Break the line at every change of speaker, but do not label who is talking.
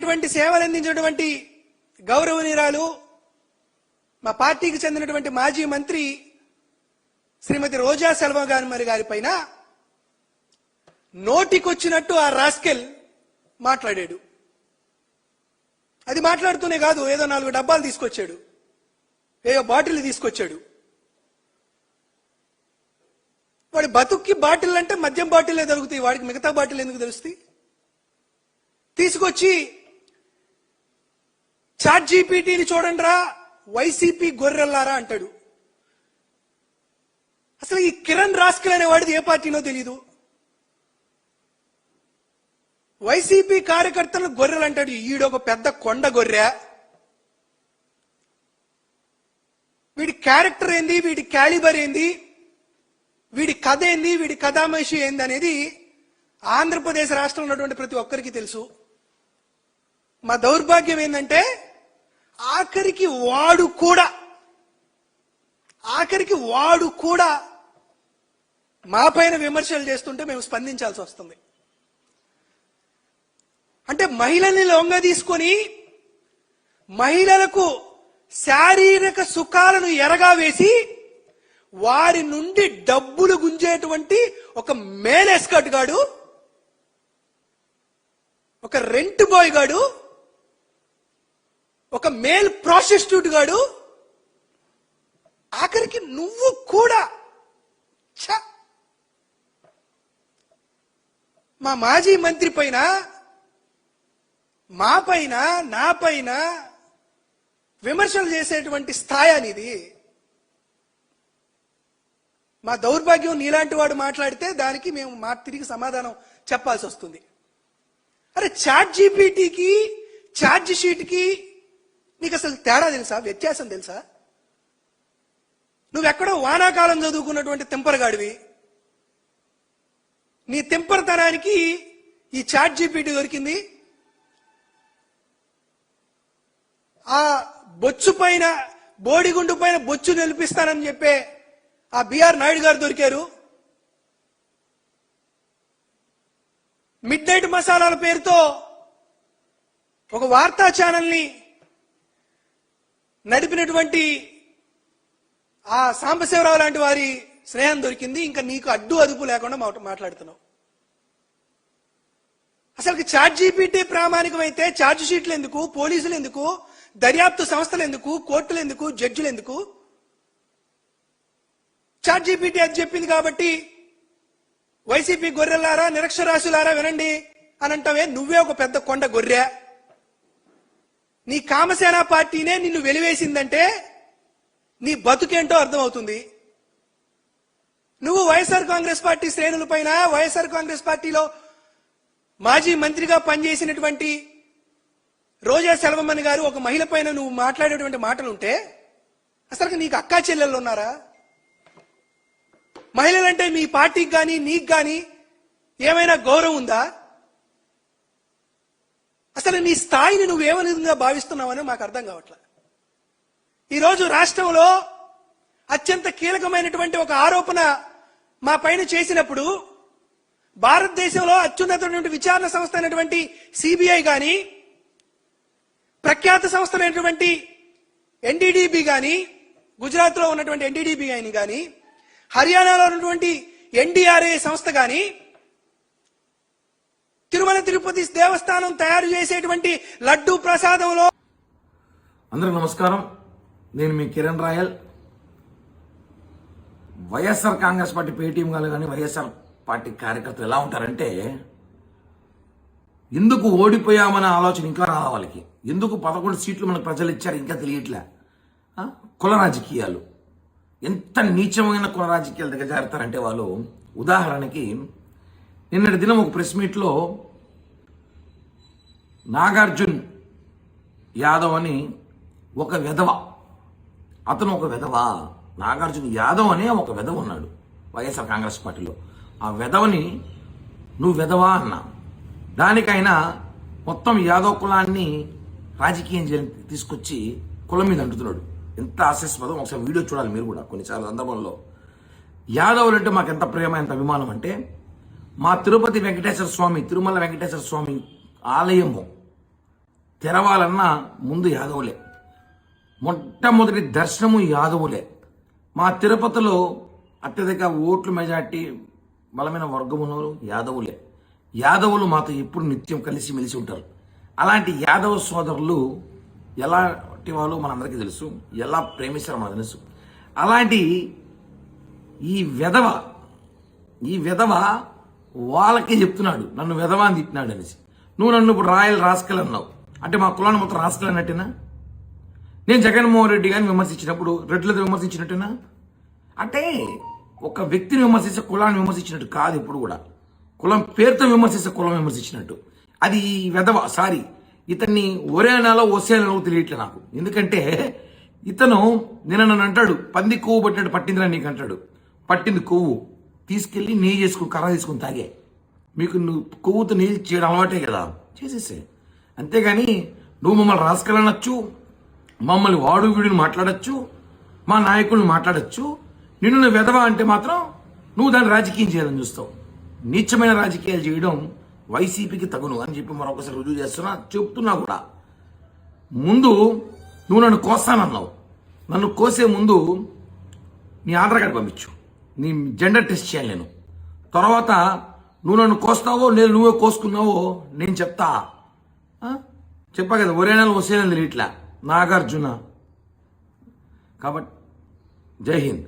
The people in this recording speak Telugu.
ఇటువంటి సేవలు అందించినటువంటి గౌరవనీయురాలు మా పార్టీకి చెందినటువంటి మాజీ మంత్రి శ్రీమతి రోజా సెల్వ గారి మరి గారి పైన నోటికొచ్చినట్టు ఆ రాస్కెల్ మాట్లాడాడు. అది మాట్లాడుతూనే కాదు ఏదో నాలుగు డబ్బాలు తీసుకొచ్చాడు. ఏదో బాటిల్ తీసుకొచ్చాడు. వాడి బతుక్కి బాటిల్ అంటే మద్యం బాటిల్లే దొరుకుతాయి వాడికి మిగతా బాటిల్ ఎందుకు తెలుస్తాయి తీసుకొచ్చి చాట్ జీపీటీని చూడండి రా వైసీపీ గొర్రెల్లారా అంటాడు. అసలు ఈ కిరణ్ రాస్కల్ అనే వాడిది ఏ పార్టీనో తెలీదు. వైసీపీ కార్యకర్తలను గొర్రెలు అంటాడు. ఈడొక పెద్ద కొండ గొర్రె. వీడి క్యారెక్టర్ ఏంది? వీడి క్యాలిబర్ ఏంది? వీడి కథ ఏంది? వీడి కథామేషి ఏంది అనేది ఆంధ్రప్రదేశ్ రాష్ట్రంలో ఉన్నటువంటి ప్రతి ఒక్కరికి తెలుసు. మా దౌర్భాగ్యం ఏంటంటే ఆఖరికి వాడు కూడా ఆఖరికి వాడు కూడా మా పైన విమర్శలు చేస్తుంటే మేము స్పందించాల్సి వస్తుంది. అంటే మహిళల్ని లొంగ తీసుకొని మహిళలకు శారీరక సుఖాలను ఎరగా వేసి వారి నుండి డబ్బులు గుంజేటువంటి ఒక మేల్ ఎస్కట్ గాడు ఒక రెంట్ బాయ్ గాడు ఒక మేల్ ప్రాసిస్ట్యూట్ గాడు ఆఖరికి నువ్వు కూడా ఛ! మా మాజీ మంత్రి పైన మా పైన నా పైన విమర్శలు చేసేటువంటి స్థాయి అనేది మా దౌర్భాగ్యం నీలాంటి వాడు మాట్లాడితే దానికి మేము మా తిరిగి సమాధానం చెప్పాల్సి వస్తుంది అరే చాట్ జీపీటీకి ఛార్జ్ షీట్కి నీకు అసలు తేడా తెలుసా? వ్యత్యాసం తెలుసా? నువ్వెక్కడో వానాకాలం చదువుకున్నటువంటి తెంపరగాడివి. నీ తెంపరతనానికి ఈ చాట్ జీపీటీ దొరికింది. ఆ బొచ్చు పైన బోడిగుండు పైన బొచ్చు నిలిపిస్తానని చెప్పే ఆ బిఆర్ నాయుడు గారు దొరికారు. మిడ్ నైట్ మసాలాల పేరుతో ఒక వార్తా ఛానల్ని నడిపినటువంటి ఆ సాంబశివరావు లాంటి వారి స్నేహం దొరికింది. ఇంకా నీకు అడ్డు అదుపు లేకుండా మాట్లాడుతున్నావు. అసలు చాట్ జీపీటీ ప్రామాణికమైతే ఛార్జ్ షీట్లు ఎందుకు? పోలీసులు ఎందుకు? దర్యాప్తు సంస్థలు ఎందుకు? కోర్టులు ఎందుకు? జడ్జిలు ఎందుకు? చాట్ జీపీటీ అది చెప్పింది కాబట్టి వైసీపీ గొర్రెలారా నిరక్షరాశులారా వినండి అని అంటావే? నువ్వే ఒక పెద్ద కొండ గొర్రె. నీ కామసేన పార్టీనే నిన్ను వెలివేసిందంటే నీ బతుకేంటో అర్థమవుతుంది. నువ్వు వైఎస్ఆర్ కాంగ్రెస్ పార్టీ శ్రేణులపైన వైఎస్ఆర్ కాంగ్రెస్ పార్టీలో మాజీ మంత్రిగా పనిచేసినటువంటి రోజా సెలవమ్మని గారు ఒక మహిళ పైన నువ్వు మాట్లాడేటువంటి మాటలు ఉంటే అసలు నీకు అక్కా చెల్లెళ్ళు ఉన్నారా? మహిళలంటే మీ పార్టీకి కానీ నీకు కానీ ఏమైనా గౌరవం ఉందా? అసలు నీ స్థాయిని నువ్వు ఏ విధంగా భావిస్తున్నావని మాకు అర్థం కావట్లే. ఈరోజు రాష్ట్రంలో అత్యంత కీలకమైనటువంటి ఒక ఆరోపణ మా పైన చేసినప్పుడు భారతదేశంలో అత్యున్నతమైనటువంటి విచారణ సంస్థ అయినటువంటి సిబిఐ కానీ ప్రఖ్యాత సంస్థలైనటువంటి ఎన్డీడీబీ కానీ గుజరాత్లో ఉన్నటువంటి ఎన్డీడీబీ అని కానీ హర్యానాలో ఉన్నటువంటి ఎన్డీఆర్ఏ సంస్థ కానీ తిరుమల తిరుపతి దేవస్థానం తయారు చేసేటువంటి లడ్డు ప్రసాదంలో
అందరికి నమస్కారం. నేను మీ కిరణ్ రాయల్. వైఎస్ఆర్ కాంగ్రెస్ పార్టీ పేటీఎం గారు కానీ వైఎస్ఆర్ పార్టీ కార్యకర్తలు ఎలా ఉంటారంటే ఎందుకు ఓడిపోయామనే ఆలోచన ఇంకా రావాలి వాళ్ళకి? ఎందుకు పదకొండు సీట్లు మనకు ప్రజలు ఇచ్చారు ఇంకా తెలియట్లే? కుల రాజకీయాలు. ఎంత నీచమైన కుల రాజకీయాలు దిగజారుతారంటే వాళ్ళు. ఉదాహరణకి నిన్నటి దినం ఒక ప్రెస్ మీట్లో నాగార్జున్ యాదవ్ అని ఒక విధవ. అతను ఒక విధవ. నాగార్జున యాదవ్ అనే ఒక విధవ ఉన్నాడు వైఎస్ఆర్ కాంగ్రెస్ పార్టీలో. ఆ విధవని నువ్వు విధవా అన్నా. దానికైనా మొత్తం యాదవ్ కులాన్ని రాజకీయం చేయ- తీసుకొచ్చి కులం మీద అంటుతున్నాడు. ఎంత ఆశస్పదం. ఒకసారి వీడియో చూడాలి మీరు కూడా కొన్నిసార్లు సందర్భంలో. యాదవులు అంటే మాకు ఎంత ప్రేమ ఎంత అభిమానం అంటే మా తిరుపతి వెంకటేశ్వర స్వామి తిరుమల వెంకటేశ్వర స్వామి ఆలయము తెరవాలన్నా ముందు యాదవులే. మొట్టమొదటి దర్శనము యాదవులే. మా తిరుపతిలో అత్యధిక ఓట్లు మెజార్టీ బలమైన వర్గం ఉన్నవారు యాదవులే. యాదవులు మాతో ఎప్పుడు నిత్యం కలిసి మెలిసి ఉంటారు. అలాంటి యాదవ సోదరులు ఎలాంటి వాళ్ళు మనందరికీ తెలుసు. ఎలా ప్రేమిస్తారో మనకు తెలుసు. అలాంటి ఈ వెధవ ఈ విధవ వాళ్ళకే చెప్తున్నాడు. నన్ను వెధవ అని తిట్టినాడు అనేసి. నువ్వు నన్ను ఇప్పుడు రాయల్ రాస్కల్ అన్నావు. అంటే మా కులాన్ని మొత్తం రాస్కల్ అన్నట్టేనా నేను జగన్మోహన్ రెడ్డి గారిని విమర్శించినప్పుడు రెడ్లతో విమర్శించినట్టేనా? అంటే ఒక వ్యక్తిని విమర్శించే కులాన్ని విమర్శించినట్టు కాదు ఇప్పుడు కూడా. కులం పేరుతో విమర్శిస్తే కులం విమర్శించినట్టు. అది ఈ వెధవ సారీ. ఇతన్ని ఒరే నెల ఒసే నెలలో తెలియట్లే నాకు. ఎందుకంటే ఇతను నిన్న నన్ను అంటాడు పంది కొవ్వు పట్టినట్టు పట్టిందిరా నీకు అంటాడు. పట్టింది కొవ్వు. తీసుకెళ్ళి నెయ్యి చేసుకుని కర్ర తీసుకుని తాగే. మీకు నువ్వు కొవ్వుతో నెయ్యి చేయడం అలవాటే కదా. చేసేసే అంతేగాని నువ్వు మమ్మల్ని రాసుకెళ్ళనొచ్చు మమ్మల్ని వాడు వీడిని మాట్లాడచ్చు మా నాయకుల్ని మాట్లాడచ్చు. నిన్ను నువ్వు వెధవా అంటే మాత్రం నువ్వు దాన్ని రాజకీయం చేయాలని చూస్తావు. నీచమైన రాజకీయాలు చేయడం వైసీపీకి తగును అని చెప్పి మరొకసారి రుజువు చేస్తున్నా చెప్తున్నా కూడా. ముందు నువ్వు నన్ను కోస్తానన్నావు. నన్ను కోసే ముందు నీ ఆధార్ కార్డు పంపించు. నీ జెండర్ టెస్ట్ చేయాలి నేను. తర్వాత నువ్వు నన్ను కోస్తావో నేను నువ్వే కోసుకున్నావో నేను చెప్తా. చెప్పా కదా ఒరే నెల వసే ఇట్లా? నాగార్జున. కాబట్టి జై హింద్.